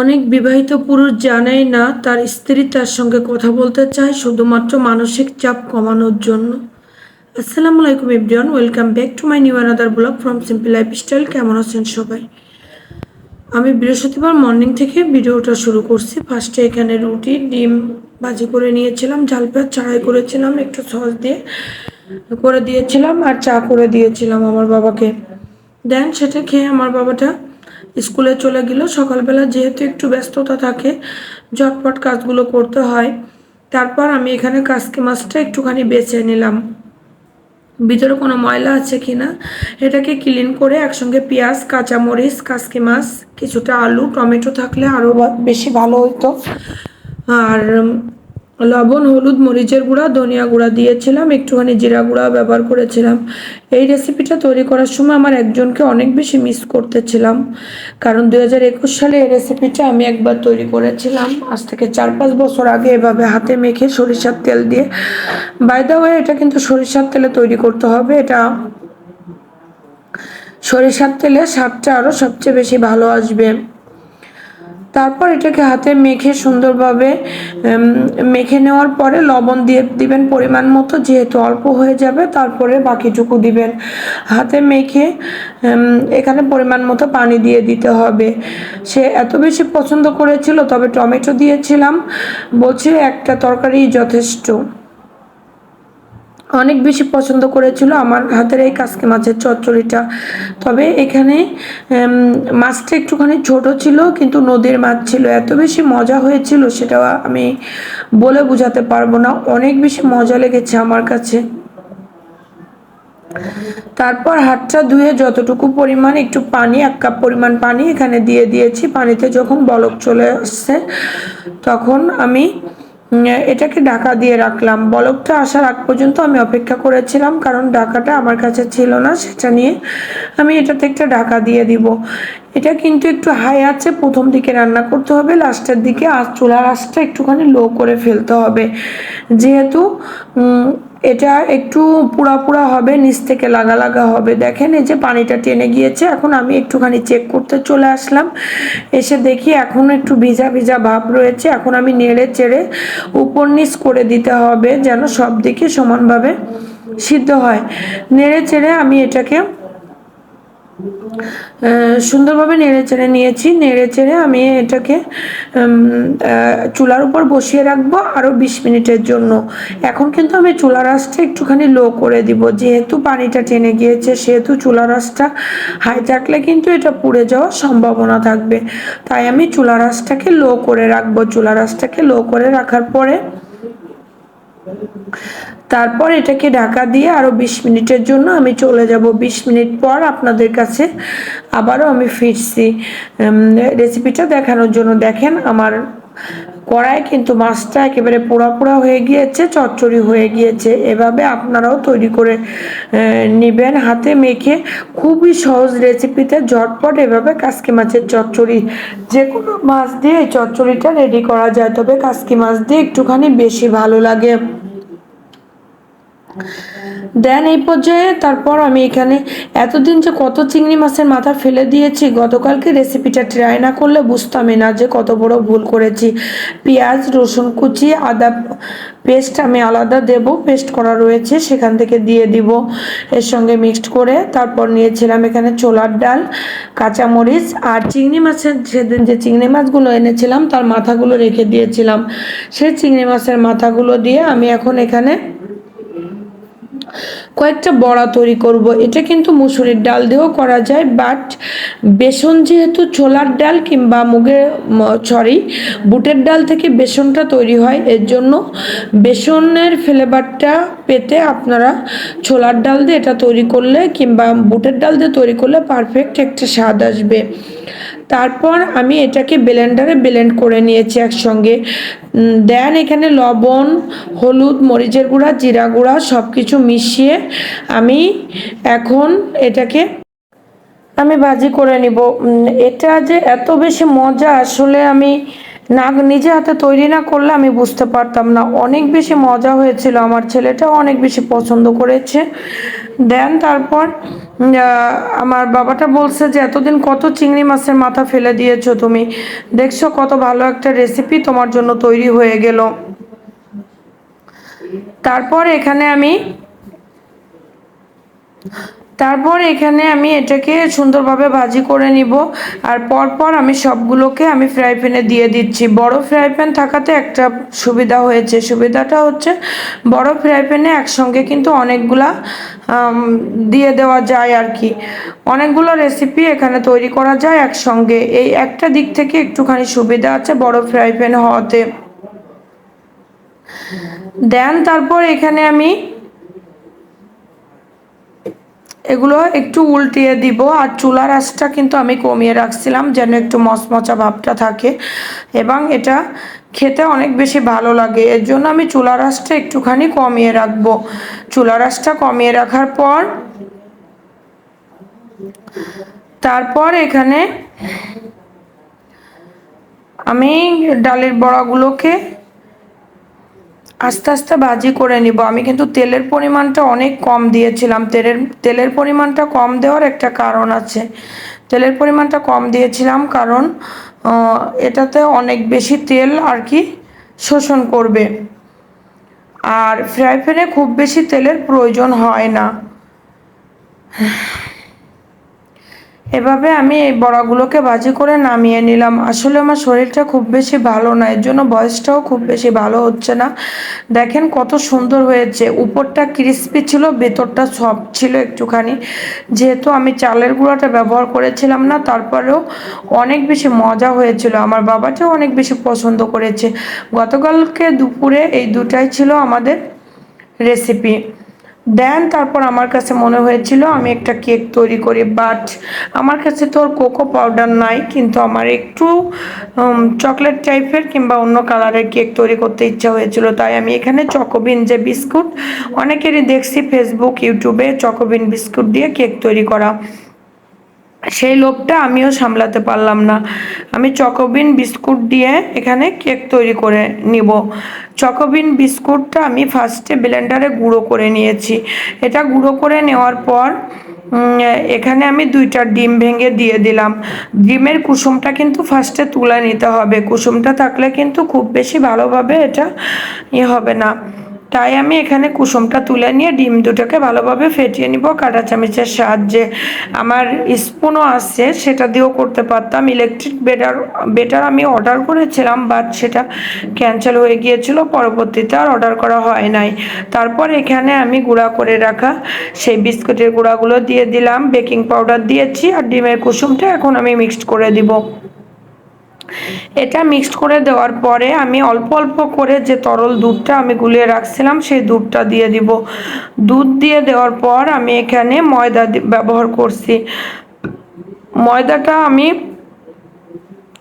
অনেক বিবাহিত পুরুষ জানেই না তার স্ত্রী তার সঙ্গে কথা বলতে চায় শুধুমাত্র মানসিক চাপ কমানোর জন্য। আসসালামু আলাইকুম everyone, welcome back to my new another blog from simple lifestyle. কেমন আছেন সবাই? আমি বৃহস্পতিবার মর্নিং থেকে ভিডিওটা শুরু করছি। ফার্স্টে এখানে রুটি, ডিম ভাজি করে নিয়েছিলাম, ঝাল পেঁয়াজ চাড়াই করেছিলাম, একটু সস দিয়ে করে দিয়েছিলাম আর চা করে দিয়েছিলাম আমার বাবাকে। দেন সেটা খেয়ে আমার বাবাটা স্কুলে চলে গেল। সকালবেলা যেহেতু একটু ব্যস্ততা থাকে, ঝটপট কাজগুলো করতে হয়। তারপর আমি এখানে কাসকি মাছটা একটুখানি বেছে নিলাম। ভিতরে কোনো ময়লা আছে কি না এটাকে ক্লিন করে একসঙ্গে পেঁয়াজ, কাঁচামরিচ, কাসকি মাছ, কিছুটা আলু, টমেটো থাকলে আরও বেশি ভালো হতো আর লবণ, হলুদ, মরিচের গুঁড়া, ধনিয়া গুঁড়া দিয়েছিলাম, একটুখানি জিরা গুঁড়া ব্যবহার করেছিলাম। এই রেসিপিটা তৈরি করার সময় আমার একজনকে অনেক বেশি মিস করতেছিলাম। কারণ দু হাজার একুশ সালে এই রেসিপিটা আমি একবার তৈরি করেছিলাম। আজ থেকে চার পাঁচ বছর আগে এভাবে হাতে মেখে সরিষার তেল দিয়ে। বাইদা হয়ে এটা কিন্তু সরিষার তেলে তৈরি করতে হবে। এটা সরিষার তেলে স্বাদটা আরও সবচেয়ে বেশি ভালো আসবে। তারপর এটাকে হাতে মেখে সুন্দরভাবে মেখে নেওয়ার পরে লবণ দিয়ে দিবেন পরিমাণ মতো, যেহেতু অল্প হয়ে যাবে, তারপরে বাকিটুকু দিবেন। হাতে মেখে এখানে পরিমাণ মতো পানি দিয়ে দিতে হবে। সে এত বেশি পছন্দ করেছিল, তবে টমেটো দিয়েছিলাম। বলছে একটা তরকারি যথেষ্ট। অনেক বেশি পছন্দ করেছিল আমার হাতের এই কাসকি মাছের চচ্চড়িটা। তবে এখানে মাছটা একটুখানি ছোট ছিল, কিন্তু নদীর মাছ ছিল। এত বেশি মজা হয়েছিল সেটা আমি বলে বোঝাতে পারব না। অনেক বেশি মজা লেগেছে আমার কাছে। তারপর হাতটা ধুয়ে যতটুকু পরিমাণ একটু পানি, এক কাপ পরিমাণ পানি এখানে দিয়ে দিয়েছি। পানিতে যখন বলক চলে আসছে, তখন আমি এটাকে ডাকা দিয়ে রাখলাম। বলকটা আসার আগ পর্যন্ত আমি অপেক্ষা করেছিলাম, কারণ ডাকাটা আমার কাছে ছিল না, সেটা নিয়ে আমি এটাতে একটা ডাকা দিয়ে দিব। এটা কিন্তু একটু হাই আছে, প্রথম দিকে রান্না করতে হবে, লাস্টের দিকে আর চুলার আঁচটা একটুখানি লো করে ফেলতে হবে। যেহেতু এটা একটু পুরা পুরা হবে, নিচ থেকে লাগা লাগা হবে। দেখেন, এই যে পানিটা টেনে গিয়েছে, এখন আমি একটুখানি চেক করতে চলে আসলাম। এসে দেখি এখন একটু ভিজা ভিজা ভাব রয়েছে, এখন আমি নেড়ে চেড়ে উপর নিচ করে দিতে হবে যেন সব দিকে সমানভাবে সিদ্ধ হয়। নেড়ে চেড়ে আমি এটাকে সুন্দরভাবে নেড়ে চেড়ে নিয়েছি। নেড়ে চেড়ে আমি এটাকে চুলার উপর বসিয়ে রাখব আরও বিশ মিনিটের জন্য। এখন কিন্তু আমি চুলার আঁচটা একটুখানি লো করে দিব। যেহেতু পানিটা টেনে গিয়েছে, সেহেতু চুলার আঁচটা হাই থাকলে কিন্তু এটা পুড়ে যাওয়ার সম্ভাবনা থাকবে। তাই আমি চুলার আঁচটাকে লো করে রাখব। চুলার আঁচটাকে লো করে রাখার পরে তারপর এটাকে ঢাকা দিয়ে আরও বিশ মিনিটের জন্য আমি চলে যাব। বিশ মিনিট পর আপনাদের কাছে আবারও আমি ফিরছি। রেসিপিটা দেখানোর জন্য দেখেন, আমার কড়াই কিন্তু মাছটা একেবারে পোড়া পোড়া হয়ে গিয়েছে, চচ্চড়ি হয়ে গিয়েছে। এভাবে আপনারাও তৈরি করে নেবেন হাতে মেখে। খুবই সহজ রেসিপিতে ঝটপট এভাবে কাসকি মাছের চচ্চড়ি যে কোনো মাছ দিয়ে চচ্চড়িটা রেডি করা যায়। তবে কাসকি মাছ দিয়ে একটুখানি বেশি ভালো লাগে। দেন এই পর্যায়ে তারপর আমি এখানে এতদিন যে কত চিংড়ি মাছের মাথা ফেলে দিয়েছি, গতকালকে রেসিপিটা ট্রাই না করলে বুঝতামই না যে কত বড় ভুল করেছি। পেঁয়াজ, রসুন কুচি, আদা পেস্ট আমি আলাদা দেব পেস্ট করা রয়েছে, সেখান থেকে দিয়ে দিব। এর সঙ্গে মিক্সড করে তারপর নিয়েছিলাম এখানে ছোলার ডাল, কাঁচামরিচ আর চিংড়ি মাছের সেদিন যে চিংড়ি মাছগুলো এনেছিলাম, তার মাথাগুলো রেখে দিয়েছিলাম। সেই চিংড়ি মাছের মাথাগুলো দিয়ে আমি এখন এখানে কয়েকটা বড়া তৈরি করব। এটা কিন্তু মুসুরির ডাল দিয়েও করা যায় বাট বেসন যেহেতু ছোলার ডাল কিংবা মুগের সরি বুটের ডাল থেকে বেসনটা তৈরি হয়, এর জন্য বেসনের ফ্লেভারটা পেতে আপনারা ছোলার ডাল দিয়ে এটা তৈরি করলে কিংবা বুটের ডাল দিয়ে তৈরি করলে পারফেক্ট একটা স্বাদ আসবে। তারপর আমি এটাকে ব্লেন্ডারে ব্লেন্ড করে নিয়েছি একসঙ্গে। দেন এখানে লবণ, হলুদ, মরিচের গুঁড়া, জিরা গুঁড়া সব কিছু মিশিয়ে আমি এখন এটাকে আমি ভাজি করে নিব। এটা যে এত বেশি মজা, আসলে আমি না, নিজে হাতে তৈরি না করলে আমি বুঝতে পারতাম না। অনেক বেশি মজা হয়েছিল আমার ছেলেটাও অনেক বেশি পছন্দ করেছে। দেন তারপর আমার বাবাটা বলছে যে, এতদিন কত চিংড়ি মাছের মাথা ফেলে দিয়েছ তুমি। দেখছ কত ভালো একটা রেসিপি তোমার জন্য তৈরি হয়ে গেল। তারপর এখানে আমি তারপর এখানে আমি এটাকে সুন্দরভাবে ভাজি করে নিব। আর পরপর আমি সবগুলোকে আমি ফ্রাই প্যানে দিয়ে দিচ্ছি। বড় ফ্রাই প্যান থাকাতে একটা সুবিধা হয়েছে। সুবিধাটা হচ্ছে বড় ফ্রাই প্যানে একসঙ্গে কিন্তু অনেকগুলা দিয়ে দেওয়া যায় আর কি অনেকগুলো রেসিপি এখানে তৈরি করা যায় একসঙ্গে। এই একটা দিক থেকে একটুখানি সুবিধা আছে বড় ফ্রাই প্যান হওয়াতে। দেন তারপর এখানে আমি এগুলো একটু উল্টিয়ে দিব। আর চুলার আঁচটা কিন্তু আমি কমিয়ে রাখছিলাম যেন একটু মচমচা ভাবটা থাকে। এবং এটা খেতে অনেক বেশি ভালো লাগে। এর জন্য আমি চুলার আঁচটা একটুখানি কমিয়ে রাখব। চুলার আঁচটা কমিয়ে রাখার পর তারপর এখানে আমি ডালের বড়াগুলোকে আস্তে আস্তে ভাজি করে নিব। আমি কিন্তু তেলের পরিমাণটা অনেক কম দিয়েছিলাম। তেলের তেলের পরিমাণটা কম দেওয়ার একটা কারণ আছে। তেলের পরিমাণটা কম দিয়েছিলাম কারণ এটাতে অনেক বেশি তেল আর কি শোষণ করবে। আর ফ্রাই প্যানে খুব বেশি তেলের প্রয়োজন হয় না। এভাবে আমি এই বড়াগুলোকে ভাজি করে নামিয়ে নিলাম। আসলে আমার শরীরটা খুব বেশি ভালো না, এর জন্য বয়সটাও খুব বেশি ভালো হচ্ছে না। দেখেন কত সুন্দর হয়েছে। উপরটা ক্রিস্পি ছিল, ভেতরটা সফট ছিল একটুখানি। যেহেতু আমি চালের গুঁড়াটা ব্যবহার করেছিলাম না, তারপরেও অনেক বেশি মজা হয়েছিল। আমার বাবাটাও অনেক বেশি পছন্দ করেছে। গতকালকে দুপুরে এই দুটাই ছিল আমাদের রেসিপি দেন, তারপর আমার কাছে মনে হয়েছিল, আমি একটা কেক তৈরি করি বাট আমার কাছে তো কোকো পাউডার নাই, কিন্তু আমার একটু চকলেট টাইপের কিংবা অন্য কালারের কেক তৈরি করতে ইচ্ছা হয়েছিল, তাই আমি এখানে চকোবিন যে বিস্কুট, অনেকেরই দেখছি ফেসবুক ইউটিউবে চকোবিন বিস্কুট দিয়ে কেক তৈরি করা। সেই লোভটা আমিও সামলাতে পারলাম না। আমি চকোবিন বিস্কুট দিয়ে এখানে কেক তৈরি করে নিব। চকোবিন বিস্কুটটা আমি ফার্স্টে ব্লেন্ডারে গুঁড়ো করে নিয়েছি। এটা গুঁড়ো করে নেওয়ার পর এখানে আমি দুইটা ডিম ভেঙে দিয়ে দিলাম। ডিমের কুসুমটা কিন্তু ফার্স্টে তুলে নিতে হবে। কুসুমটা থাকলে কিন্তু খুব বেশি ভালোভাবে এটা ইয়ে হবে না। তাই আমি এখানে কুসুমটা তুলে নিয়ে ডিম দুটোকে ভালোভাবে ফেটিয়ে নিব, কাঁটা চামচের সাহায্যে। আমার স্পুনও আছে, সেটা দিয়েও করতে পারতাম। ইলেকট্রিক বেটার বেটার আমি অর্ডার করেছিলাম বাট সেটা ক্যান্সেল হয়ে গিয়েছিল। পরবর্তীতে আর অর্ডার করা হয় নাই। তারপর এখানে আমি গুঁড়া করে রাখা সেই বিস্কুটের গুঁড়াগুলো দিয়ে দিলাম। বেকিং পাউডার দিয়েছি আর ডিমের কুসুমটা এখন আমি মিক্সড করে দিব। এটা মিক্সড করে দেওয়ার পরে আমি অল্প অল্প করে যে তরল দুধটা আমি গুলিয়ে রাখছিলাম, সেই দুধটা দিয়ে দিব। দুধ দিয়ে দেওয়ার পর আমি এখানে ময়দা ব্যবহার করছি। ময়দাটা আমি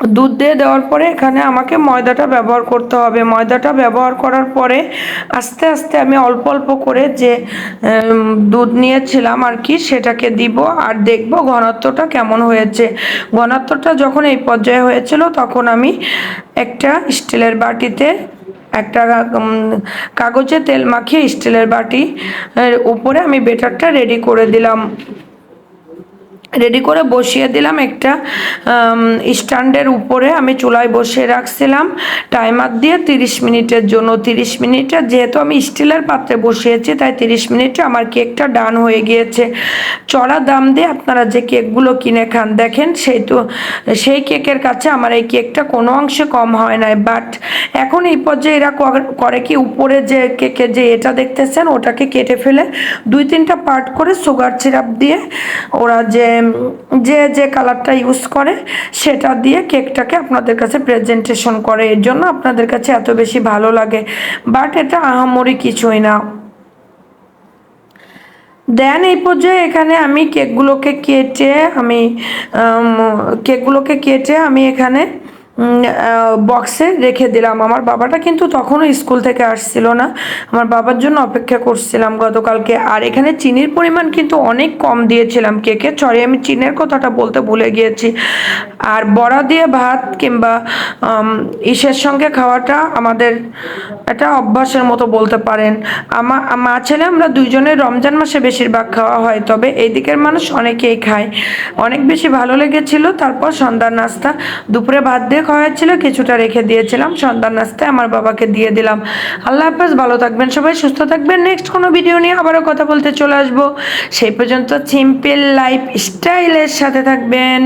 দুধ দিয়ে দেওয়ার পরে এখানে আমাকে ময়দাটা ব্যবহার করতে হবে। ময়দাটা ব্যবহার করার পরে আস্তে আস্তে আমি অল্প অল্প করে যে দুধ নিয়েছিলাম আর কি, সেটাকে দিব আর দেখব ঘনত্বটা কেমন হয়েছে। ঘনত্বটা যখন এই পর্যায়ে হয়েছিল তখন আমি একটা স্টিলের বাটিতে একটা কাগজে তেল মাখিয়ে স্টিলের বাটি উপরে আমি বেটারটা রেডি করে দিলাম। রেডি করে বসিয়ে দিলাম একটা স্ট্যান্ডের উপরে আমি চুলায় বসিয়ে রাখছিলাম। টাইমার দিয়ে তিরিশ মিনিটের জন্য, তিরিশ মিনিটে যেহেতু আমি স্টিলের পাত্রে বসিয়েছি, তাই তিরিশ মিনিটে আমার কেকটা ডান হয়ে গিয়েছে। চড়া দাম দিয়ে আপনারা যে কেকগুলো কিনে খান, দেখেন সেই তো, সেই কেকের কাছে আমার এই কেকটা কোনো অংশে কম হয় নাই। বাট এখন এই পর্যায়ে এরা কর- কি উপরে যে কেকে যে এটা দেখতেছেন, ওটাকে কেটে ফেলে দুই তিনটা পার্ট করে সুগার সিরাপ দিয়ে ওরা যে যে যে কালারটা ইউজ করে, সেটা দিয়ে কেকটাকে আপনাদের কাছে প্রেজেন্টেশন করে। এর জন্য আপনাদের কাছে এত বেশি ভালো লাগে। বাট এটা আহামরি কিছুই না। দেন এই পর্যায়ে এখানে আমি কেকগুলোকে কেটে আমি কেকগুলোকে কেটে আমি এখানে বক্সে রেখে দিলাম। আমার বাবাটা কিন্তু তখনও স্কুল থেকে আসছিল না। আমার বাবার জন্য অপেক্ষা করছিলাম গতকালকে। আর এখানে চিনির পরিমাণ কিন্তু অনেক কম দিয়েছিলাম কেকে। সরি আমি চিনের কথাটা বলতে ভুলে গিয়েছি। আর বড়া দিয়ে ভাত কিংবা ইসের সঙ্গে খাওয়াটা আমাদের এটা অভ্যাসের মতো বলতে পারেন। আমা, মা ছেলে আমরা দুইজনের রমজান মাসে বেশিরভাগ খাওয়া হয়, তবে এই দিকের মানুষ অনেকেই খায়। অনেক বেশি ভালো লেগেছিল, তারপর সন্ধ্যার নাস্তা, দুপুরে ভাত দিয়ে খাওয়া হয়েছিল কিছুটা রেখে দিয়েছিলাম। সন্ধ্যার নাস্তায় আমার বাবাকে দিয়ে দিলাম। আল্লাহ হাফেজ, ভালো থাকবেন সবাই, সুস্থ থাকবেন। নেক্সট কোনো ভিডিও নিয়ে আবারও কথা বলতে চলে আসব। সেই পর্যন্ত সিম্পল লাইফ স্টাইলের সাথে থাকবেন।